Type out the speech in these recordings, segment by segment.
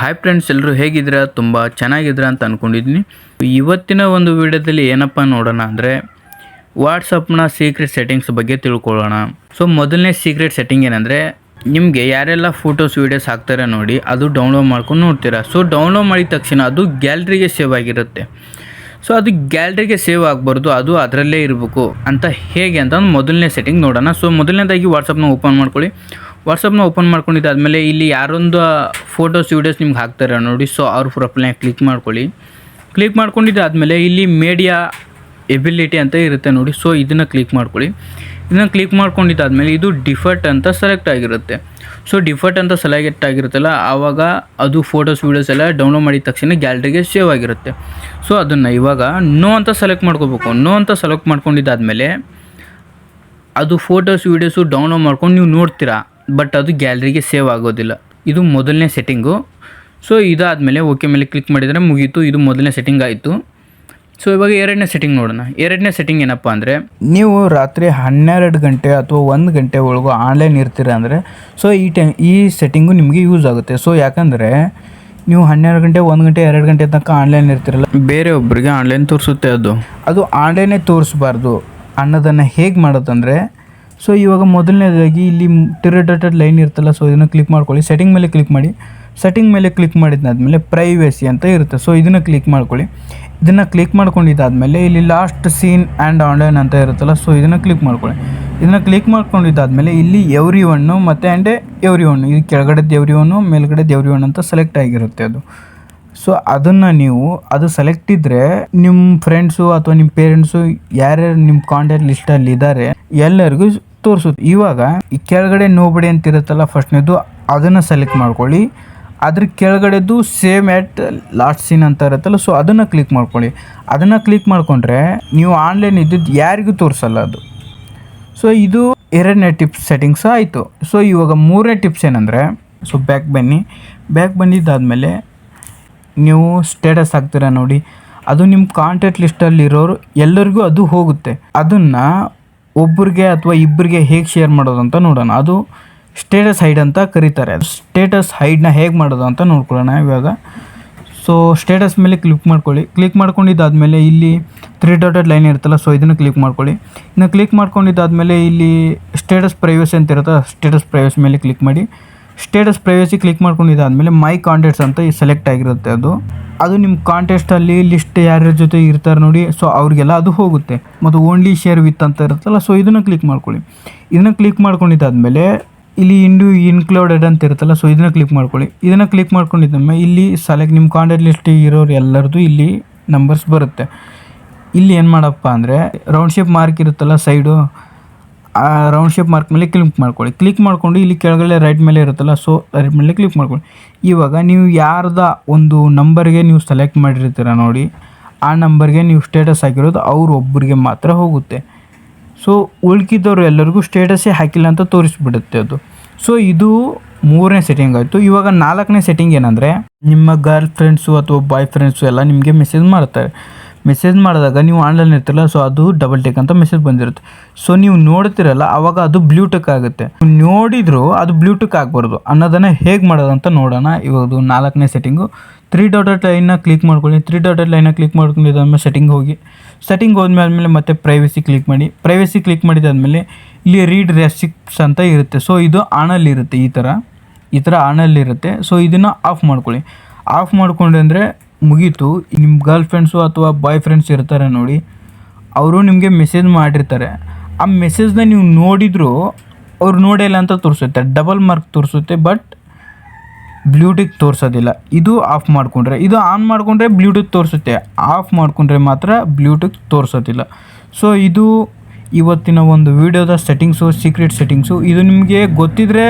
Hi friends ಎಲ್ಲರೂ ಹೇಗಿದ್ದೀರಾ? ತುಂಬ ಚೆನ್ನಾಗಿದ್ದೀರಾ ಅಂತ ಅಂದ್ಕೊಂಡಿದ್ದೀನಿ ಇವತ್ತಿನ ಒಂದು ವಿಡಿಯೋದಲ್ಲಿ ಏನಪ್ಪ ನೋಡೋಣ ಅಂದರೆ ವಾಟ್ಸಪ್ನ ಸೀಕ್ರೆಟ್ ಸೆಟ್ಟಿಂಗ್ಸ್ ಬಗ್ಗೆ ತಿಳ್ಕೊಳ್ಳೋಣ. ಸೊ ಮೊದಲನೇ ಸೀಕ್ರೆಟ್ ಸೆಟ್ಟಿಂಗ್ ಏನಂದರೆ ನಿಮಗೆ ಯಾರೆಲ್ಲ ಫೋಟೋಸ್ ವೀಡಿಯೋಸ್ ಹಾಕ್ತಾರೆ ನೋಡಿ, ಅದು ಡೌನ್ಲೋಡ್ ಮಾಡ್ಕೊಂಡು ನೋಡ್ತೀರಾ. ಸೊ ಡೌನ್ಲೋಡ್ ಮಾಡಿದ ತಕ್ಷಣ ಅದು ಗ್ಯಾಲ್ರಿಗೆ ಸೇವ್ ಆಗಿರುತ್ತೆ. ಸೊ ಅದು ಗ್ಯಾಲ್ರಿಗೆ ಸೇವ್ ಆಗಬಾರ್ದು, ಅದು ಅದರಲ್ಲೇ ಇರಬೇಕು ಅಂತ ಹೇಗೆ ಅಂತ ಮೊದಲನೇ ಸೆಟ್ಟಿಂಗ್ ನೋಡೋಣ. ಸೊ ಮೊದಲನೇದಾಗಿ ವಾಟ್ಸಪ್ನ ಓಪನ್ ಮಾಡ್ಕೊಳ್ಳಿ. ವಾಟ್ಸಪ್ನ ಓಪನ್ ಮಾಡ್ಕೊಂಡಿದ್ದಾದಮೇಲೆ ಇಲ್ಲಿ ಯಾರೊಂದು ಫೋಟೋಸ್ ವೀಡಿಯೋಸ್ ನಿಮ್ಗೆ ಹಾಕ್ತಾರೆ ನೋಡಿ. ಸೊ ಅವ್ರ ಪ್ರೊಫೈಲ್ನ ಕ್ಲಿಕ್ ಮಾಡ್ಕೊಳ್ಳಿ. ಕ್ಲಿಕ್ ಮಾಡ್ಕೊಂಡಿದ್ದಾದಮೇಲೆ ಇಲ್ಲಿ ಮೀಡಿಯಾ ಎಬಿಲಿಟಿ ಅಂತ ಇರುತ್ತೆ ನೋಡಿ. ಸೊ ಇದನ್ನು ಕ್ಲಿಕ್ ಮಾಡ್ಕೊಳ್ಳಿ. ಇದನ್ನು ಕ್ಲಿಕ್ ಮಾಡ್ಕೊಂಡಿದ್ದಾದಮೇಲೆ ಇದು ಡಿಫರ್ಟ್ ಅಂತ ಸೆಲೆಕ್ಟ್ ಆಗಿರುತ್ತೆ. ಸೊ ಡಿಫರ್ಟ್ ಅಂತ ಸೆಲೆಕ್ಟ್ ಆಗಿರುತ್ತಲ್ಲ, ಆವಾಗ ಅದು ಫೋಟೋಸ್ ವೀಡಿಯೋಸ್ ಎಲ್ಲ ಡೌನ್ಲೋಡ್ ಮಾಡಿದ ತಕ್ಷಣ ಗ್ಯಾಲರಿಗೆ ಸೇವ್ ಆಗಿರುತ್ತೆ. ಸೊ ಅದನ್ನು ಇವಾಗ ನೋ ಅಂತ ಸೆಲೆಕ್ಟ್ ಮಾಡ್ಕೋಬೇಕು. ನೋ ಅಂತ ಸೆಲೆಕ್ಟ್ ಮಾಡ್ಕೊಂಡಿದ್ದಾದಮೇಲೆ ಅದು ಫೋಟೋಸ್ ವೀಡಿಯೋಸು ಡೌನ್ಲೋಡ್ ಮಾಡ್ಕೊಂಡು ನೀವು ನೋಡ್ತೀರಾ? ಬಟ್ ಅದು ಗ್ಯಾಲರಿಗೆ ಸೇವ್ ಆಗೋದಿಲ್ಲ. ಇದು ಮೊದಲನೇ ಸೆಟ್ಟಿಂಗು. ಸೊ ಇದಾದ ಮೇಲೆ ಓಕೆ ಮೇಲೆ ಕ್ಲಿಕ್ ಮಾಡಿದರೆ ಮುಗೀತು. ಇದು ಮೊದಲನೇ ಸೆಟ್ಟಿಂಗ್ ಆಯಿತು. ಸೊ ಇವಾಗ ಎರಡನೇ ಸೆಟ್ಟಿಂಗ್ ನೋಡೋಣ. ಎರಡನೇ ಸೆಟ್ಟಿಂಗ್ ಏನಪ್ಪ ಅಂದರೆ ನೀವು ರಾತ್ರಿ ಹನ್ನೆರಡು ಗಂಟೆ ಅಥವಾ ಒಂದು ಗಂಟೆ ಒಳಗೂ ಆನ್ಲೈನ್ ಇರ್ತೀರ ಅಂದರೆ ಸೊ ಈ ಟೈಮ್ ಈ ಸೆಟ್ಟಿಂಗು ನಿಮಗೆ ಯೂಸ್ ಆಗುತ್ತೆ. ಸೊ ಯಾಕಂದರೆ ನೀವು ಹನ್ನೆರಡು ಗಂಟೆ ಒಂದು ಗಂಟೆ ಎರಡು ಗಂಟೆ ತನಕ ಆನ್ಲೈನ್ ಇರ್ತಿರಲ್ಲ. ಬೇರೆ ಒಬ್ಬರಿಗೆ ಆನ್ಲೈನ್ ತೋರಿಸುತ್ತೆ ಅದು. ಅದು ಆನ್ಲೈನೇ ತೋರಿಸ್ಬಾರ್ದು ಅನ್ನೋದನ್ನು ಹೇಗೆ ಮಾಡೋದಂದರೆ ಸೊ ಇವಾಗ ಮೊದಲನೇದಾಗಿ ಇಲ್ಲಿ ಟಿರಡೇಟೆಡ್ ಲೈನ್ ಇರ್ತಲ್ಲ ಸೊ ಇದನ್ನು ಕ್ಲಿಕ್ ಮಾಡ್ಕೊಳ್ಳಿ. ಸೆಟ್ಟಿಂಗ್ ಮೇಲೆ ಕ್ಲಿಕ್ ಮಾಡಿ. ಸೆಟ್ಟಿಂಗ್ ಮೇಲೆ ಕ್ಲಿಕ್ ಮಾಡಿದ್ದಾದ್ಮೇಲೆ ಪ್ರೈವೇಸಿ ಅಂತ ಇರುತ್ತೆ. ಸೊ ಇದನ್ನು ಕ್ಲಿಕ್ ಮಾಡ್ಕೊಳ್ಳಿ. ಇದನ್ನು ಕ್ಲಿಕ್ ಮಾಡ್ಕೊಂಡಿದ್ದಾದಮೇಲೆ ಇಲ್ಲಿ ಲಾಸ್ಟ್ ಸೀನ್ ಆ್ಯಂಡ್ ಆನ್ಲೈನ್ ಅಂತ ಇರುತ್ತಲ್ಲ ಸೊ ಇದನ್ನು ಕ್ಲಿಕ್ ಮಾಡ್ಕೊಳ್ಳಿ. ಇದನ್ನು ಕ್ಲಿಕ್ ಮಾಡ್ಕೊಂಡಿದ್ದಾದಮೇಲೆ ಇಲ್ಲಿ ಎವ್ರಿ ಒನ್ನು ಮತ್ತು ಆ್ಯಂಡ್ ಎವ್ರಿ ಒನ್ ಇದು ಕೆಳಗಡೆ ಎವ್ರಿ ಒನ್ನು ಮೇಲ್ಗಡೆ ಎವ್ರಿ ಒನ್ ಅಂತ ಸೆಲೆಕ್ಟ್ ಆಗಿರುತ್ತೆ ಅದು. ಸೊ ಅದನ್ನು ನೀವು ಅದು ಸೆಲೆಕ್ಟ್ ಇದ್ರೆ ನಿಮ್ಮ ಫ್ರೆಂಡ್ಸು ಅಥವಾ ನಿಮ್ಮ ಪೇರೆಂಟ್ಸು ಯಾರ್ಯಾರು ನಿಮ್ಮ ಕಾಂಟ್ಯಾಕ್ಟ್ ಲಿಸ್ಟಲ್ಲಿ ಇದ್ದಾರೆ ಎಲ್ಲರಿಗೂ ತೋರಿಸುತ್ತೆ. ಇವಾಗ ಈ ಕೆಳಗಡೆ ನೋಬಡಿ ಅಂತ ಇರುತ್ತಲ್ಲ ಫಸ್ಟ್ನೇದು ಅದನ್ನು ಸೆಲೆಕ್ಟ್ ಮಾಡ್ಕೊಳ್ಳಿ. ಅದ್ರ ಕೆಳಗಡೆದು ಸೇಮ್ ಆ್ಯಟ್ ಲಾಸ್ಟ್ ಸೀನ್ ಅಂತ ಇರುತ್ತಲ್ಲ ಸೊ ಅದನ್ನು ಕ್ಲಿಕ್ ಮಾಡ್ಕೊಳ್ಳಿ. ಅದನ್ನು ಕ್ಲಿಕ್ ಮಾಡಿಕೊಂಡ್ರೆ ನೀವು ಆನ್ಲೈನ್ ಇದ್ದಿದ್ದು ಯಾರಿಗೂ ತೋರಿಸಲ್ಲ ಅದು. ಸೊ ಇದು ಎರಡನೇ ಟಿಪ್ಸ್ ಸೆಟ್ಟಿಂಗ್ಸ್ ಆಯಿತು. ಸೊ ಇವಾಗ ಮೂರನೇ ಟಿಪ್ಸ್ ಏನಂದರೆ ಸೊ ಬ್ಯಾಕ್ ಬನ್ನಿ. ಬ್ಯಾಕ್ ಬಂದಿದ್ದಾದಮೇಲೆ ನೀವು ಸ್ಟೇಟಸ್ ಹಾಕ್ತೀರಾ ನೋಡಿ. ಅದು ನಿಮ್ಮ ಕಾಂಟ್ಯಾಕ್ಟ್ ಲಿಸ್ಟಲ್ಲಿರೋರು ಎಲ್ಲರಿಗೂ ಅದು ಹೋಗುತ್ತೆ. ಅದನ್ನು ಒಬ್ಬರಿಗೆ ಅಥವಾ ಇಬ್ಬರಿಗೆ ಹೇಗೆ ಶೇರ್ ಮಾಡೋದು ಅಂತ ನೋಡೋಣ. ಅದು ಸ್ಟೇಟಸ್ ಹೈಡ್ ಅಂತ ಕರೀತಾರೆ. ಸ್ಟೇಟಸ್ ಹೈಡ್ನ ಹೇಗೆ ಮಾಡೋದು ಅಂತ ನೋಡ್ಕೊಳ್ಳೋಣ ಇವಾಗ. ಸೊ ಸ್ಟೇಟಸ್ ಮೇಲೆ ಕ್ಲಿಕ್ ಮಾಡ್ಕೊಳ್ಳಿ. ಕ್ಲಿಕ್ ಮಾಡ್ಕೊಂಡಿದ್ದಾದಮೇಲೆ ಇಲ್ಲಿ ತ್ರೀ ಡಾಟೆಡ್ ಲೈನ್ ಇರುತ್ತಲ್ಲ ಸೊ ಇದನ್ನು ಕ್ಲಿಕ್ ಮಾಡ್ಕೊಳ್ಳಿ. ಇನ್ನು ಕ್ಲಿಕ್ ಮಾಡ್ಕೊಂಡಿದ್ದಾದಮೇಲೆ ಇಲ್ಲಿ ಸ್ಟೇಟಸ್ ಪ್ರೈವಸಿ ಅಂತ ಇರುತ್ತೆ ಸ್ಟೇಟಸ್ ಪ್ರೈವಸಿ ಮೇಲೆ ಕ್ಲಿಕ್ ಮಾಡಿ. ಸ್ಟೇಟಸ್ ಪ್ರೈವಸಿ ಕ್ಲಿಕ್ ಮಾಡ್ಕೊಂಡಿದ್ದಾದಮೇಲೆ ಮೈ ಕಾಂಟ್ಯಾಕ್ಟ್ಸ್ ಅಂತ ಸೆಲೆಕ್ಟ್ ಆಗಿರುತ್ತೆ ಅದು. ಅದು ನಿಮ್ಮ ಕಾಂಟೆಸ್ಟಲ್ಲಿ ಲಿಸ್ಟ್ ಯಾರ್ಯಾರ ಜೊತೆ ಇರ್ತಾರೆ ನೋಡಿ ಸೊ ಅವ್ರಿಗೆಲ್ಲ ಅದು ಹೋಗುತ್ತೆ. ಮತ್ತು ಓನ್ಲಿ ಶೇರ್ ವಿತ್ ಅಂತ ಇರುತ್ತಲ್ಲ ಸೊ ಇದನ್ನು ಕ್ಲಿಕ್ ಮಾಡ್ಕೊಳ್ಳಿ. ಇದನ್ನು ಕ್ಲಿಕ್ ಮಾಡ್ಕೊಂಡಿದ್ದಾದಮೇಲೆ ಇಲ್ಲಿ ಇಂಡು ಇನ್ಕ್ಲೂಡೆಡ್ ಅಂತ ಇರುತ್ತಲ್ಲ ಸೊ ಇದನ್ನು ಕ್ಲಿಕ್ ಮಾಡ್ಕೊಳ್ಳಿ. ಇದನ್ನು ಕ್ಲಿಕ್ ಮಾಡ್ಕೊಂಡಿದ್ದಾದ್ಮೇಲೆ ಇಲ್ಲಿ ಸೆಲೆಕ್ಟ್ ನಿಮ್ಮ ಕಾಂಟ್ಯಾಕ್ಟ್ ಲಿಸ್ಟ್ ಇರೋರು ಎಲ್ಲರದು ಇಲ್ಲಿ ನಂಬರ್ಸ್ ಬರುತ್ತೆ. ಇಲ್ಲಿ ಏನು ಮಾಡಪ್ಪ ಅಂದರೆ ರೌಂಡ್ ಶೇಪ್ ಮಾರ್ಕ್ ಇರುತ್ತಲ್ಲ ಸೈಡು ಆ ರೌಂಡ್ ಶೇಪ್ ಮಾರ್ಕ್ ಮೇಲೆ ಕ್ಲಿಕ್ ಮಾಡ್ಕೊಳ್ಳಿ. ಕ್ಲಿಕ್ ಮಾಡ್ಕೊಂಡು ಇಲ್ಲಿ ಕೆಳಗಡೆ ರೈಟ್ ಮೇಲೆ ಇರುತ್ತಲ್ಲ ಸೊ ರೈಟ್ ಮೇಲೆ ಕ್ಲಿಕ್ ಮಾಡ್ಕೊಳ್ಳಿ. ಇವಾಗ ನೀವು ಯಾರ್ದ ಒಂದು ನಂಬರ್ಗೆ ನೀವು ಸೆಲೆಕ್ಟ್ ಮಾಡಿರ್ತೀರ ನೋಡಿ, ಆ ನಂಬರ್ಗೆ ನೀವು ಸ್ಟೇಟಸ್ ಹಾಕಿರೋದು ಅವ್ರು ಒಬ್ಬರಿಗೆ ಮಾತ್ರ ಹೋಗುತ್ತೆ. ಸೊ ಉಳ್ಕಿದವರು ಎಲ್ಲರಿಗೂ ಸ್ಟೇಟಸ್ಸೇ ಹಾಕಿಲ್ಲ ಅಂತ ತೋರಿಸ್ಬಿಡುತ್ತೆ ಅದು. ಸೊ ಇದು ಮೂರನೇ ಸೆಟ್ಟಿಂಗ್ ಆಯಿತು. ಇವಾಗ ನಾಲ್ಕನೇ ಸೆಟ್ಟಿಂಗ್ ಏನಂದರೆ, ನಿಮ್ಮ ಗರ್ಲ್ ಫ್ರೆಂಡ್ಸು ಅಥವಾ ಬಾಯ್ ಫ್ರೆಂಡ್ಸು ಎಲ್ಲ ನಿಮಗೆ ಮೆಸೇಜ್ ಮಾಡ್ತಾರೆ. ಮೆಸೇಜ್ ಮಾಡಿದಾಗ ನೀವು ಆನ್ಲೈನ್ ಇರ್ತಿರಲ್ಲ ಸೊ ಅದು ಡಬಲ್ ಟೆಕ್ ಅಂತ ಮೆಸೇಜ್ ಬಂದಿರುತ್ತೆ. ಸೊ ನೀವು ನೋಡ್ತಿರಲ್ಲ, ಅವಾಗ ಅದು ಬ್ಲೂಟುಕ್ ಆಗುತ್ತೆ. ನೋಡಿದ್ರು ಅದು ಬ್ಲೂಟುಕ್ ಆಗಬಾರ್ದು. ಅನ್ನೋದನ್ನು ಹೇಗೆ ಮಾಡೋದಂತ ನೋಡೋಣ. ಇವಾಗ ನಾಲ್ಕನೇ ಸೆಟ್ಟಿಂಗು ತ್ರೀ ಡಾಟೆಡ್ ಲೈನ್ನ ಕ್ಲಿಕ್ ಮಾಡ್ಕೊಳ್ಳಿ. ತ್ರೀ ಡಾಟೆಡ್ ಲೈನ್ನ ಕ್ಲಿಕ್ ಮಾಡ್ಕೊಂಡಿದ್ದಾದ್ಮೇಲೆ ಸೆಟ್ಟಿಂಗ್ ಹೋಗಿ. ಸೆಟ್ಟಿಂಗ್ ಹೋದ್ಮೇಲೆ ಮತ್ತೆ ಪ್ರೈವಸಿ ಕ್ಲಿಕ್ ಮಾಡಿ. ಪ್ರೈವಸಿ ಕ್ಲಿಕ್ ಮಾಡಿದಾದ್ಮೇಲೆ ಇಲ್ಲಿ ರೀಡ್ ರೆಸಿಪ್ಟ್ಸ್ ಅಂತ ಇರುತ್ತೆ. ಸೊ ಇದು ಆನಲ್ಲಿ ಇರುತ್ತೆ ಈ ಥರ ಈ ಥರ ಆನಲ್ಲಿ ಇರುತ್ತೆ. ಸೊ ಇದನ್ನು ಆಫ್ ಮಾಡ್ಕೊಳ್ಳಿ. ಆಫ್ ಮಾಡ್ಕೊಂಡ್ರೆ ಅಂದರೆ ಮುಗೀತು ನಿಮ್ಮ ಗರ್ಲ್ ಫ್ರೆಂಡ್ಸು ಅಥವಾ ಬಾಯ್ ಫ್ರೆಂಡ್ಸ್ ಇರ್ತಾರೆ ನೋಡಿ, ಅವರು ನಿಮಗೆ ಮೆಸೇಜ್ ಮಾಡಿರ್ತಾರೆ. ಆ ಮೆಸೇಜ್ನ ನೀವು ನೋಡಿದರೂ ಅವ್ರು ನೋಡಿಲ್ಲ ಅಂತ ತೋರಿಸುತ್ತೆ. ಡಬಲ್ ಮಾರ್ಕ್ ತೋರಿಸುತ್ತೆ, ಬಟ್ ಬ್ಲೂಟೂತ್ ತೋರಿಸೋದಿಲ್ಲ. ಇದು ಆಫ್ ಮಾಡಿಕೊಂಡ್ರೆ, ಇದು ಆನ್ ಮಾಡಿಕೊಂಡ್ರೆ ಬ್ಲೂಟೂತ್ ತೋರಿಸುತ್ತೆ. ಆಫ್ ಮಾಡಿಕೊಂಡ್ರೆ ಮಾತ್ರ ಬ್ಲೂಟೂತ್ ತೋರಿಸೋದಿಲ್ಲ. ಸೊ ಇದು ಇವತ್ತಿನ ಒಂದು ವಿಡಿಯೋದ ಸೆಟ್ಟಿಂಗ್ಸು ಸೀಕ್ರೆಟ್ ಸೆಟ್ಟಿಂಗ್ಸು ಇದು ನಿಮಗೆ ಗೊತ್ತಿದ್ರೆ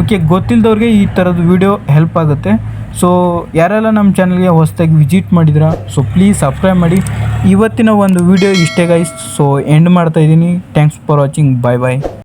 ಓಕೆ ಗೊತ್ತಿಲ್ಲದವ್ರಿಗೆ ಈ ಥರದ್ದು ವಿಡಿಯೋ ಹೆಲ್ಪ್ ಆಗುತ್ತೆ. ಸೊ ಯಾರೆಲ್ಲ ನಮ್ಮ ಚಾನಲ್ಗೆ ಹೊಸದಾಗಿ ವಿಸಿಟ್ ಮಾಡಿದ್ರಾ ಸೊ ಪ್ಲೀಸ್ ಸಬ್ಸ್ಕ್ರೈಬ್ ಮಾಡಿ. ಇವತ್ತಿನ ಒಂದು ವಿಡಿಯೋ ಇಷ್ಟೇ ಗೈಸ್ ಸೊ ಎಂಡ್ ಮಾಡ್ತಾ ಇದ್ದೀನಿ. Thanks for watching bye bye